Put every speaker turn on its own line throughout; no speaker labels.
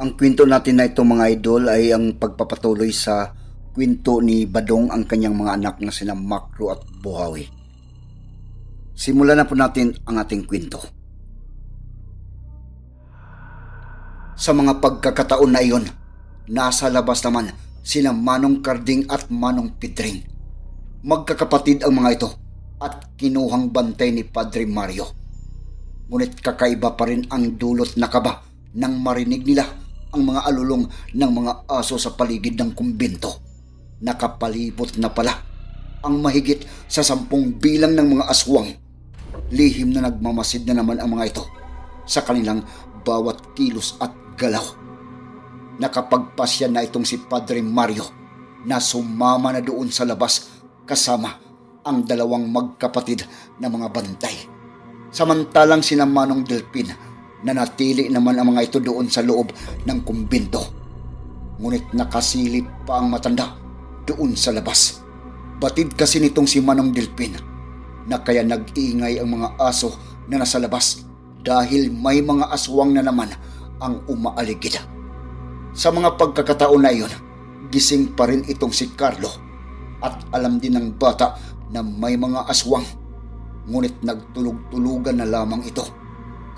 Ang kwento natin na ito mga idol ay ang pagpapatuloy sa kwento ni Badong ang kanyang mga anak na sina Makro at Buhawi. Simulan na po natin ang ating kwento. Sa mga pagkakataon na iyon, nasa labas naman sina Manong Karding at Manong Pidring. Magkakapatid ang mga ito at kinuhang bantay ni Padre Mario. Ngunit kakaiba pa rin ang dulot na kaba nang marinig nila ang mga alulong ng mga aso sa paligid ng kumbento. Nakapalibot na pala ang mahigit sa sampung bilang ng mga aswang. Lihim na nagmamasid na naman ang mga ito sa kanilang bawat kilos at galaw. Nakapagpasya na itong si Padre Mario na sumama na doon sa labas kasama ang dalawang magkapatid na mga bantay. Samantalang sina Manong Delpin na natili naman ang mga ito doon sa loob ng kumbinto. Ngunit nakasilip pa ang matanda doon sa labas. Batid kasi nitong si Manong Delpin na kaya nag-iingay ang mga aso na nasa labas dahil may mga aswang na naman ang umaaligid. Sa mga pagkakataon na iyon, gising pa rin itong si Carlo at alam din ng bata na may mga aswang ngunit nagtulog-tulugan na lamang ito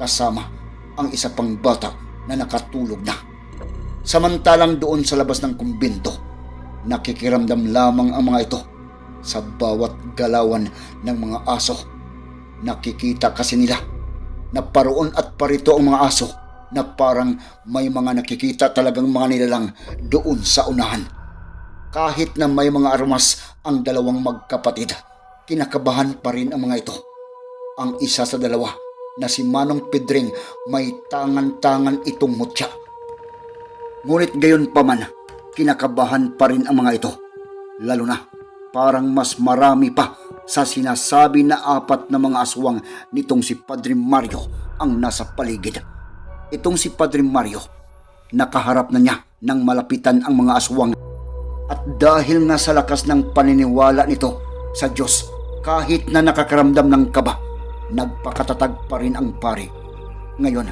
kasama ang isa pang bata na nakatulog na. Samantalang doon sa labas ng kumbinto, nakikiramdam lamang ang mga ito sa bawat galawan ng mga aso. Nakikita kasi nila na paroon at parito ang mga aso na parang may mga nakikita talagang mga nilalang doon sa unahan. Kahit na may mga armas ang dalawang magkapatid, kinakabahan pa rin ang mga ito. Ang isa sa dalawa na si Manong Pedring may tangan-tangan itong mutya. Ngunit gayon pa man, kinakabahan pa rin ang mga ito. Lalo na, parang mas marami pa sa sinasabi na apat na mga aswang nitong si Padre Mario ang nasa paligid. Itong si Padre Mario, nakaharap na niya nang malapitan ang mga aswang at dahil nga sa lakas ng paniniwala nito sa Diyos, kahit na nakakaramdam ng kaba, nagpakatatag pa rin ang pari. Ngayon,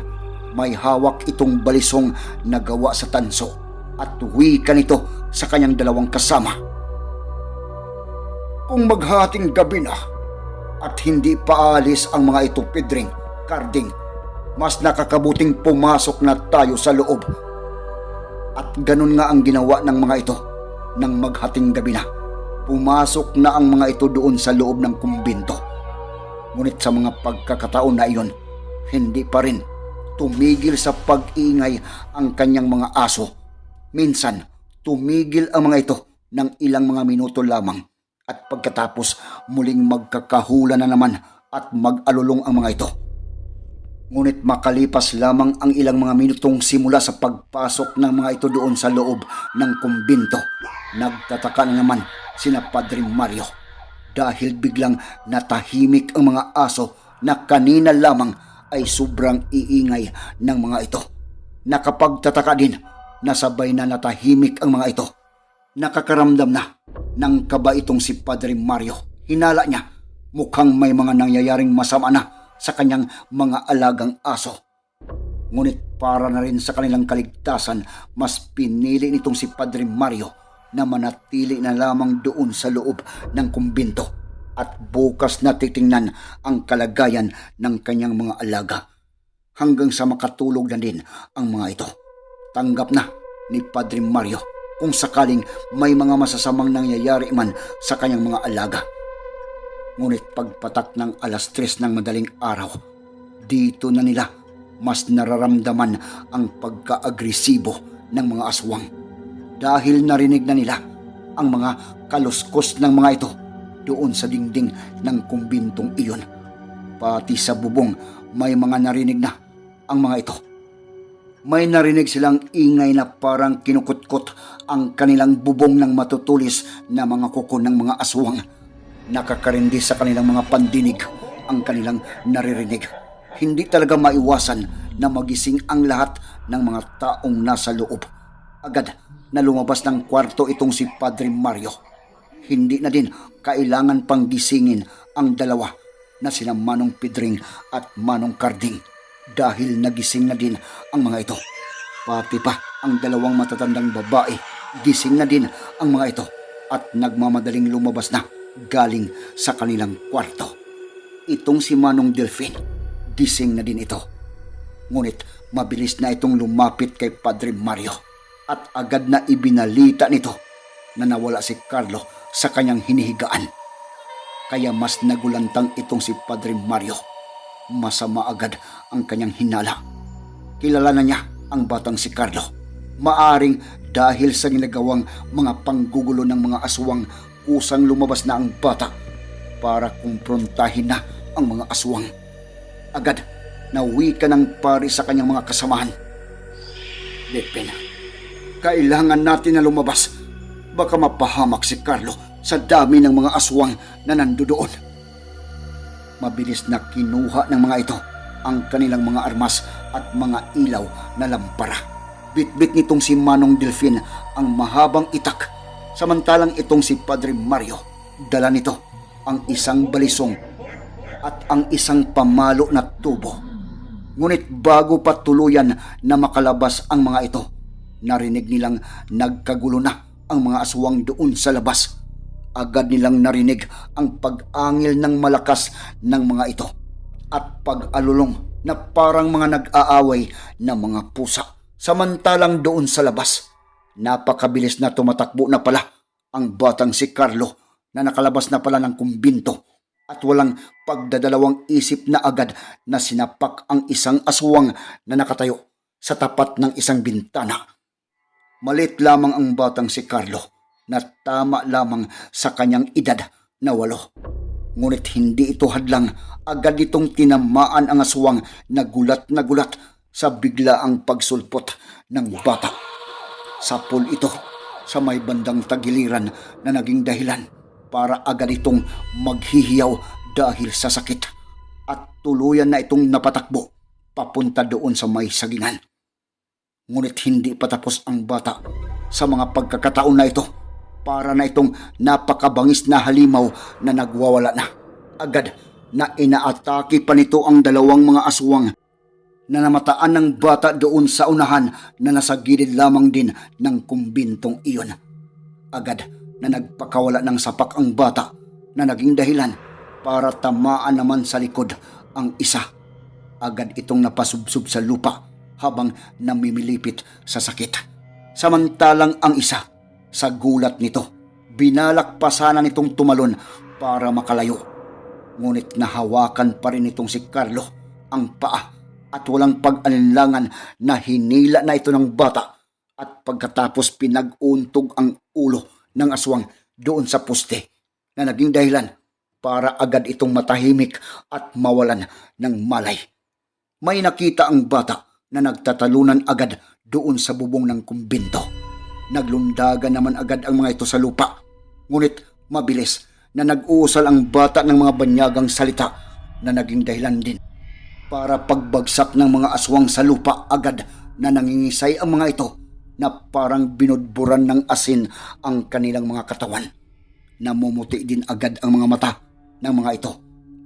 may hawak itong balisong na gawa sa tanso at wika nito sa kanyang dalawang kasama. Kung maghating gabi na at hindi pa alis ang mga ito, Pedring, Carding, mas nakakabuting pumasok na tayo sa loob. At ganun nga ang ginawa ng mga ito nang maghating gabi na. Pumasok na ang mga ito doon sa loob ng kumbinto. Ngunit sa mga pagkakataon na iyon, hindi pa rin tumigil sa pag-ingay ang kanyang mga aso. Minsan, tumigil ang mga ito ng ilang mga minuto lamang at pagkatapos muling magkakahula na naman at mag-alulong ang mga ito. Ngunit makalipas lamang ang ilang mga minutong simula sa pagpasok ng mga ito doon sa loob ng kumbinto, nagtataka na naman sina Padre Mario dahil biglang natahimik ang mga aso na kanina lamang ay sobrang iingay ng mga ito. Nakapagtataka din na sabay na natahimik ang mga ito. Nakakaramdam na ng kaba itong si Padre Mario. Hinala niya mukhang may mga nangyayaring masama na sa kanyang mga alagang aso. Ngunit para na rin sa kanilang kaligtasan, mas pinili nitong si Padre Mario na manatili na lamang doon sa loob ng kumbinto at bukas na titingnan ang kalagayan ng kanyang mga alaga hanggang sa makatulog na din ang mga ito. Tanggap na ni Padre Mario kung sakaling may mga masasamang nangyayari man sa kanyang mga alaga. Ngunit pagpatak ng alas tres ng madaling araw, dito na nila mas nararamdaman ang pagka-agresibo ng mga aswang. Dahil narinig na nila ang mga kaluskos ng mga ito doon sa dingding ng kumbintong iyon. Pati sa bubong may mga narinig na ang mga ito. may narinig silang ingay na parang kinukutkot ang kanilang bubong ng matutulis na mga kuko ng mga aswang. Nakakarindi sa kanilang mga pandinig ang kanilang naririnig. Hindi talaga maiwasan na magising ang lahat ng mga taong nasa loob. Agad na lumabas ng kwarto itong si Padre Mario. Hindi na din kailangan pang gisingin ang dalawa na sina Manong Pedring at Manong Carding dahil nagising na din ang mga ito. Pati pa ang dalawang matatandang babae, gising na din ang mga ito at nagmamadaling lumabas na galing sa kanilang kwarto. Itong si Manong Delphine, gising na din ito. Ngunit mabilis na itong lumapit kay Padre Mario at agad na ibinalita nito na nawala si Carlo sa kanyang hinihigaan. Kaya mas nagulantang itong si Padre Mario. Masama agad ang kanyang hinala. Kilala na niya ang batang si Carlo. Maaring dahil sa ginagawang mga panggugulo ng mga aswang, kusang lumabas na ang bata para kumprontahin na ang mga aswang. Agad nawi ka ng pari sa kanyang mga kasamahan. Lipin, kailangan natin na lumabas. Baka mapahamak si Carlo sa dami ng mga aswang na nandoon. Mabilis na kinuha ng mga ito ang kanilang mga armas at mga ilaw na lampara. Bitbit nitong si Manong Delfin ang mahabang itak, samantalang itong si Padre Mario, dala nito ang isang balisong at ang isang pamalo na tubo. Ngunit bago pa tuluyan na makalabas ang mga ito, narinig nilang nagkagulo na ang mga aswang doon sa labas. Agad nilang narinig ang pag-angil ng malakas ng mga ito at pag-alulong na parang mga nag-aaway na mga pusa. Samantalang doon sa labas, napakabilis na tumatakbo na pala ang batang si Carlo na nakalabas na pala ng kumbinto at walang pagdadalawang isip na agad na sinapak ang isang aswang na nakatayo sa tapat ng isang bintana. Malit lamang ang batang si Carlo na tama lamang sa kanyang edad na walo. Ngunit hindi ito hadlang agad itong tinamaan ang aswang na gulat na gulat sa biglaang pagsulpot ng bata. Sapol ito sa may bandang tagiliran na naging dahilan para agad itong maghihiyaw dahil sa sakit at tuluyan na itong napatakbo papunta doon sa may sagingan. Ngunit hindi pa tapos ang bata sa mga pagkakataon na ito para na itong napakabangis na halimaw na nagwawala na. Agad na inaatake pa nito ang dalawang mga aswang na namataan ng bata doon sa unahan na nasa gilid lamang din ng kumbintong iyon. Agad na nagpakawala ng sapak ang bata na naging dahilan para tamaan naman sa likod ang isa. Agad itong napasubsob sa lupa habang namimilipit sa sakit. Samantalang ang isa, sa gulat nito, binalak pa sana nitong tumalon para makalayo. Ngunit nahawakan pa rin itong si Carlo ang paa at walang pag-alinlangan na hinila na ito ng bata at pagkatapos pinag-untog ang ulo ng aswang doon sa poste na naging dahilan para agad itong matahimik at mawalan ng malay. May nakita ang bata na nagtatalunan agad doon sa bubong ng kumbinto. Naglundagan naman agad ang mga ito sa lupa. Ngunit mabilis na nag-uusal ang bata ng mga banyagang salita na naging dahilan din para pagbagsak ng mga aswang sa lupa agad na nangingisay ang mga ito na parang binudburan ng asin ang kanilang mga katawan. Namumuti din agad ang mga mata ng mga ito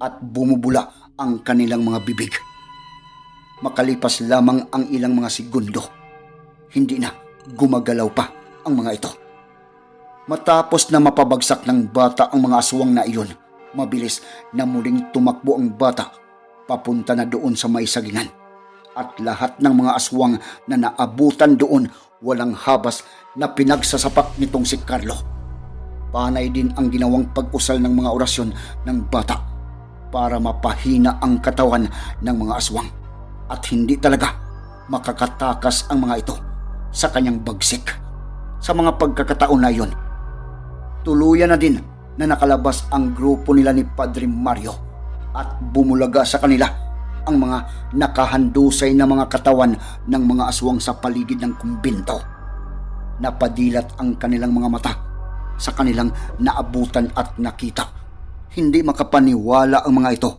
at bumubula ang kanilang mga bibig. Makalipas lamang ang ilang mga segundo, hindi na gumagalaw pa ang mga ito. Matapos na mapabagsak ng bata ang mga aswang na iyon, mabilis na muling tumakbo ang bata papunta na doon sa may sagingan. At lahat ng mga aswang na naabutan doon walang habas na pinagsasapak nitong si Carlo. Panay din ang ginawang pag-usal ng mga orasyon ng bata para mapahina ang katawan ng mga aswang at hindi talaga makakatakas ang mga ito sa kanyang bagsik. Sa mga pagkakataon na iyon, tuluyan na din na nakalabas ang grupo nila ni Padre Mario at bumulaga sa kanila ang mga nakahandusay na mga katawan ng mga aswang sa paligid ng kumbinto. Napadilat ang kanilang mga mata sa kanilang naabutan at nakita. Hindi makapaniwala ang mga ito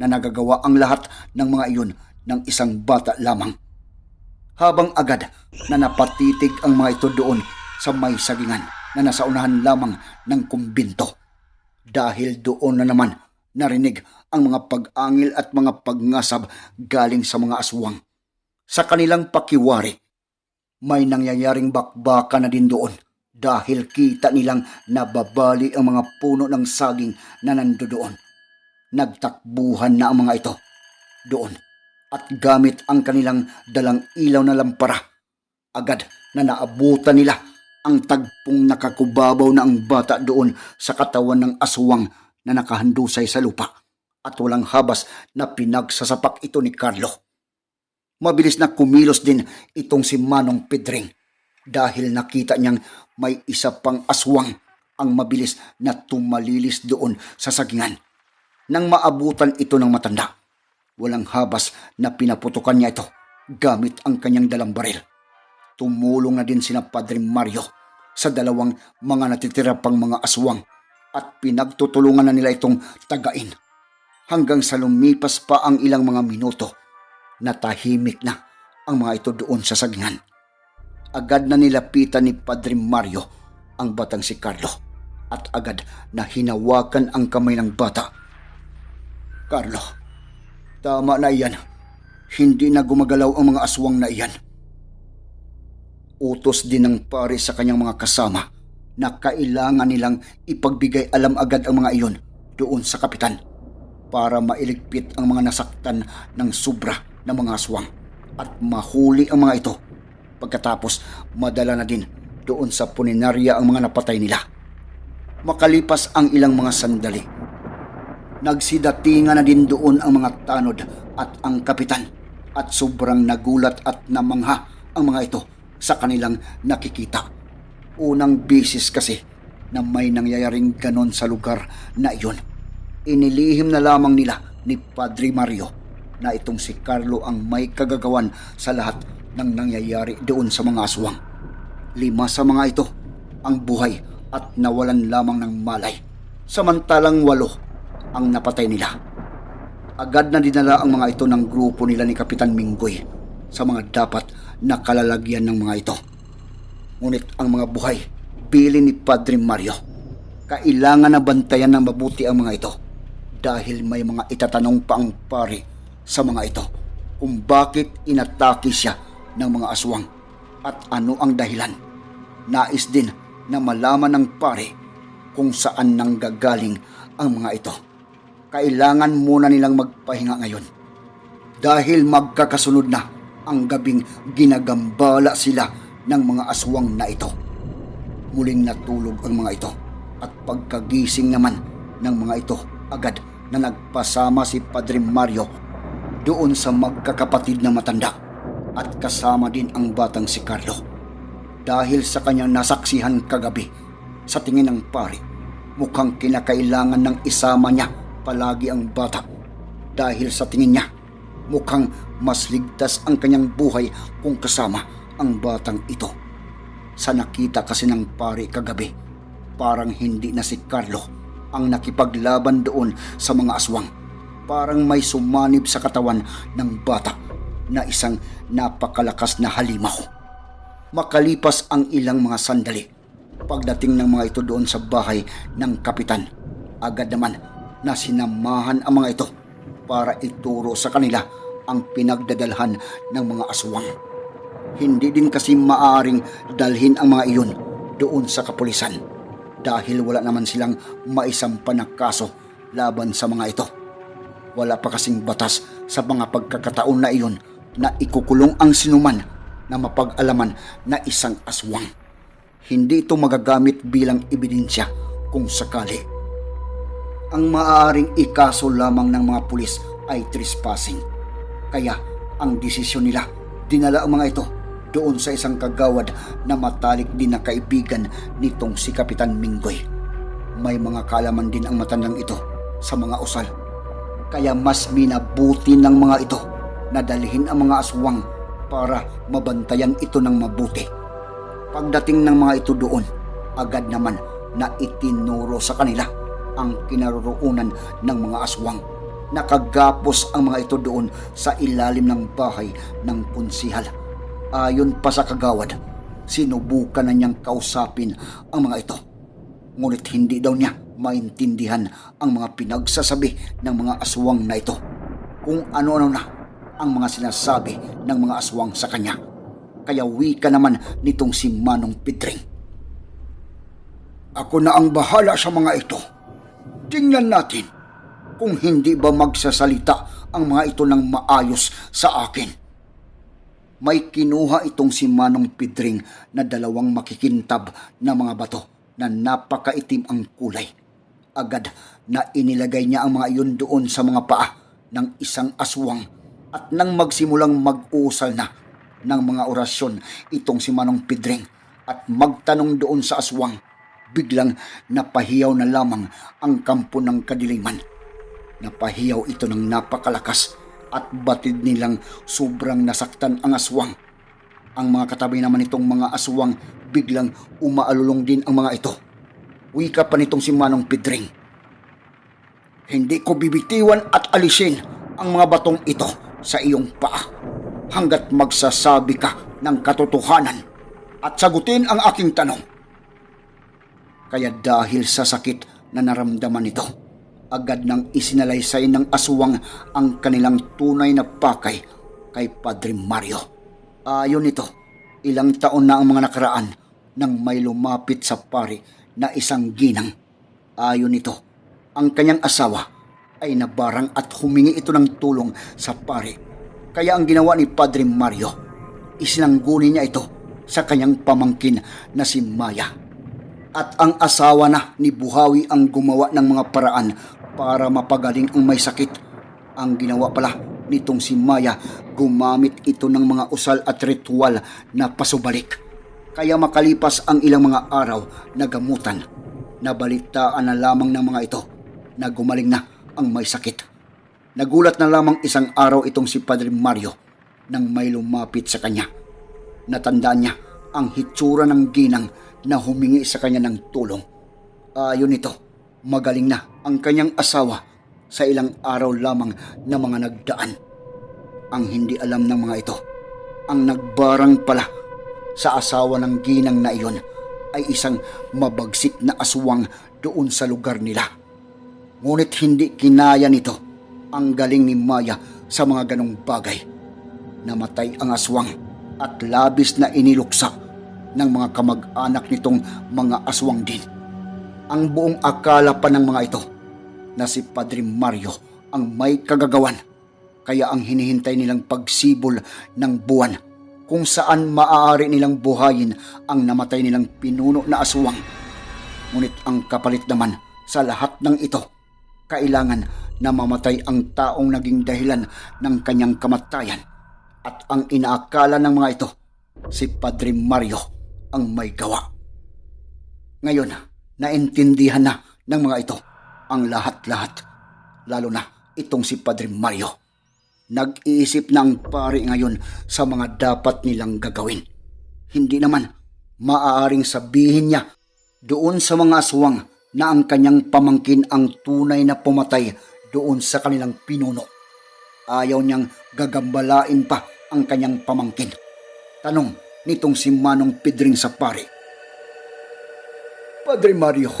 na nagagawa ang lahat ng mga iyon ng isang bata lamang. Habang agad na napatitig ang mga ito doon sa may sagingan na nasa unahan lamang ng kumbinto. Dahil doon na naman narinig ang mga pag-angil at mga pagngasab galing sa mga aswang. Sa kanilang pakiwari, may nangyayaring bakbaka na din doon dahil kita nilang nababali ang mga puno ng saging na nandoon. Nagtakbuhan na ang mga ito doon at gamit ang kanilang dalang ilaw na lampara. Agad na naabutan nila ang tagpong nakakubabaw na ang bata doon sa katawan ng aswang na nakahandusay sa lupa at walang habas na pinagsasapak ito ni Carlo. Mabilis na kumilos din itong si Manong Pedring dahil nakita niyang may isa pang aswang ang mabilis na tumalilis doon sa sagingan. Nang maabutan ito ng matanda, walang habas na pinaputukan niya ito gamit ang kanyang dalang baril. Tumulong na din sina Padre Mario sa dalawang mga natitira pang mga aswang at pinagtutulungan na nila itong tagain. Hanggang sa lumipas pa ang ilang mga minuto, natahimik na ang mga ito doon sa sagingan. Agad na nilapitan ni Padre Mario ang batang si Carlo at agad na hinawakan ang kamay ng bata. Carlo, tama na iyan. Hindi na gumagalaw ang mga aswang na iyan. Utos din ng pare sa kanyang mga kasama na kailangan nilang ipagbigay alam agad ang mga iyon doon sa kapitan para mailigpit ang mga nasaktan ng sobra ng mga aswang at mahuli ang mga ito. Pagkatapos, madala na din doon sa puninarya ang mga napatay nila. Makalipas ang ilang mga sandali, nagsidatingan na din doon ang mga tanod at ang kapitan at sobrang nagulat at namangha ang mga ito sa kanilang nakikita. Unang bisis kasi na may nangyayaring ganon sa lugar na iyon. Inilihim na lamang nila ni Padre Mario na itong si Carlo ang may kagagawan sa lahat ng nangyayari doon sa mga aswang. Lima sa mga ito ang buhay at nawalan lamang ng malay. Samantalang walo ang napatay nila. Agad na dinala ang mga ito ng grupo nila ni Kapitan Minggoy sa mga dapat na kalalagyan ng mga ito. Ngunit ang mga buhay, bili ni Padre Mario. Kailangan na bantayan ng mabuti ang mga ito dahil may mga itatanong pa ang pare sa mga ito kung bakit inatake siya ng mga aswang at ano ang dahilan. Nais din na malaman ng pare kung saan nanggagaling ang mga ito. Kailangan muna nilang magpahinga ngayon dahil magkakasunod na ang gabing ginagambala sila ng mga aswang na ito. Muling natulog ang mga ito at pagkagising naman ng mga ito agad na nagpasama si Padre Mario doon sa magkakapatid na matanda at kasama din ang batang si Carlo. Dahil sa kanyang nasaksihan kagabi sa tingin ng pari, mukhang kinakailangan ng isama niya palagi ang bata. Dahil sa tingin niya, mukhang mas ligtas ang kanyang buhay kung kasama ang batang ito. Sa nakita kasi ng pari kagabi, parang hindi na si Carlo ang nakipaglaban doon sa mga aswang. Parang may sumanib sa katawan ng bata na isang napakalakas na halimaw. Makalipas ang ilang mga sandali, pagdating ng mga ito doon sa bahay ng kapitan, agad naman na sinamahan ang mga ito para ituro sa kanila ang pinagdadalhan ng mga aswang. Hindi din kasi maaring dalhin ang mga iyon doon sa kapulisan dahil wala naman silang maisampa na kaso laban sa mga ito. Wala pa kasing batas sa mga pagkakataon na iyon na ikukulong ang sinuman na mapag-alaman na isang aswang. Hindi ito magagamit bilang ebidensya kung sakali. Ang maaaring ikaso lamang ng mga pulis ay trespassing. Kaya ang desisyon nila, dinala ang mga ito doon sa isang kagawad na matalik din na kaibigan nitong si Kapitan Minggoy. May mga kalaman din ang matandang ito sa mga usal. Kaya mas minabuti ng mga ito na dalhin ang mga aswang para mabantayan ito ng mabuti. Pagdating ng mga ito doon, agad naman na itinuro sa kanila ang kinaroroonan ng mga aswang. Nakagapos ang mga ito doon sa ilalim ng bahay ng punsihal. Ayon pa sa kagawad, sinubukan na niyang kausapin ang mga ito. Ngunit hindi daw niya maintindihan ang mga pinagsasabi ng mga aswang na ito. Kung ano-ano na ang mga sinasabi ng mga aswang sa kanya. Kaya wika naman nitong si Manong Pedring. Ako na ang bahala sa mga ito. Tingnan natin kung hindi ba magsasalita ang mga ito ng maayos sa akin. May kinuha itong si Manong Pedring na dalawang makikintab na mga bato na napakaitim ang kulay. Agad na inilagay niya ang mga iyon doon sa mga paa ng isang aswang at nang magsimulang mag-uusal na ng mga orasyon itong si Manong Pedring at magtanong doon sa aswang, biglang napahiyaw na lamang ang kampo ng kadiliman. Napahiyaw ito ng napakalakas at batid nilang sobrang nasaktan ang aswang. Ang mga katabi naman itong mga aswang biglang umaalulong din ang mga ito. Wika pa nitong si Manong Pedring. Hindi ko bibitiwan at alisin ang mga batong ito sa iyong paa hanggat magsasabi ka ng katotohanan at sagutin ang aking tanong. Kaya dahil sa sakit na naramdaman nito, agad nang isinalaysay ng aswang ang kanilang tunay na pakay kay Padre Mario. Ayon nito, ilang taon na ang mga nakaraan nang may lumapit sa pari na isang ginang. Ayon nito, ang kanyang asawa ay nabarang at humingi ito ng tulong sa pari. Kaya ang ginawa ni Padre Mario, isinangguni niya ito sa kanyang pamangkin na si Maya. At ang asawa na ni Buhawi ang gumawa ng mga paraan para mapagaling ang may sakit. Ang ginawa pala nitong si Maya, gumamit ito ng mga usal at ritual na pasubalik. Kaya makalipas ang ilang mga araw na gamutan, nabalitaan na lamang ng mga ito na gumaling na ang may sakit. Nagulat na lamang isang araw itong si Padre Mario nang may lumapit sa kanya. Natandaan niya ang hitsura ng ginang na humingi sa kanya ng tulong. Ayon nito, magaling na ang kanyang asawa sa ilang araw lamang na mga nagdaan. Ang hindi alam ng mga ito, ang nagbarang pala sa asawa ng ginang na iyon ay isang mabagsik na aswang doon sa lugar nila. Ngunit hindi kinaya nito ang galing ni Maya sa mga ganong bagay. Namatay ang aswang at labis na iniluksa ng mga kamag-anak nitong mga aswang din. Ang buong akala pa ng mga ito na si Padre Mario ang may kagagawan kaya ang hinihintay nilang pagsibol ng buwan kung saan maaari nilang buhayin ang namatay nilang pinuno na aswang. Ngunit ang kapalit naman sa lahat ng ito, kailangan na mamatay ang taong naging dahilan ng kanyang kamatayan. At ang inaakala ng mga ito, si Padre Mario ang may gawa. Ngayon, naintindihan na ng mga ito ang lahat-lahat, lalo na itong si Padre Mario. Nag-iisip na ang pari ngayon sa mga dapat nilang gagawin. Hindi naman maaaring sabihin niya doon sa mga aswang na ang kanyang pamangkin ang tunay na pumatay doon sa kanilang pinuno. Ayaw niyang gagambalain pa ang kanyang pamangkin. Tanong nitong si Manong Pedring sa pari. Padre Mario,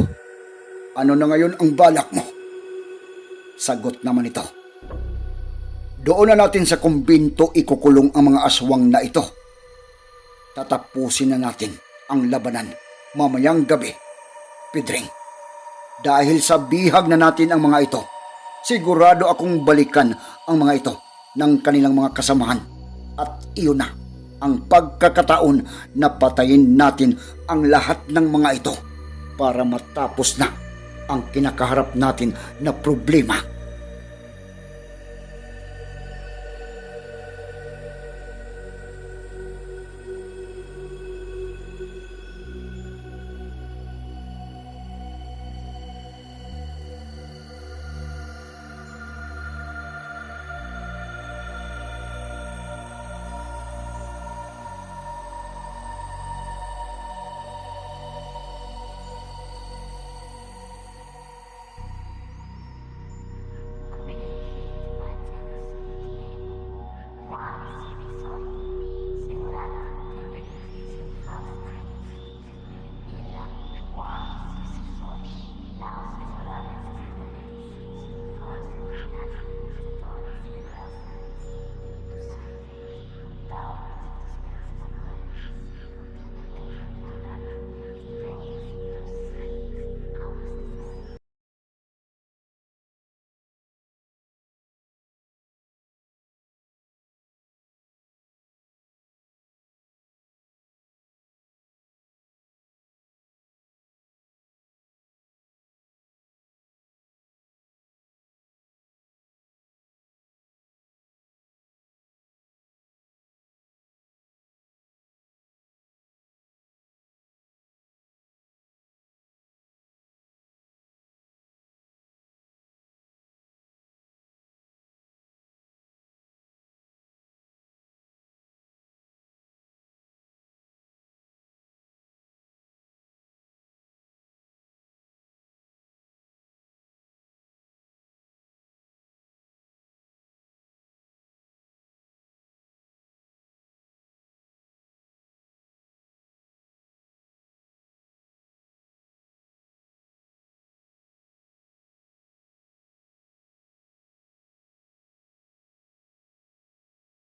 ano na ngayon ang balak mo? Sagot naman ito. Doon na natin sa kumbinto ikukulong ang mga aswang na ito. Tatapusin na natin ang labanan mamayang gabi, Pedring. Dahil sa bihag na natin ang mga ito, sigurado akong balikan ang mga ito ng kanilang mga kasamahan. At iyon na ang pagkakataon na patayin natin ang lahat ng mga ito para matapos na ang kinakaharap natin na problema.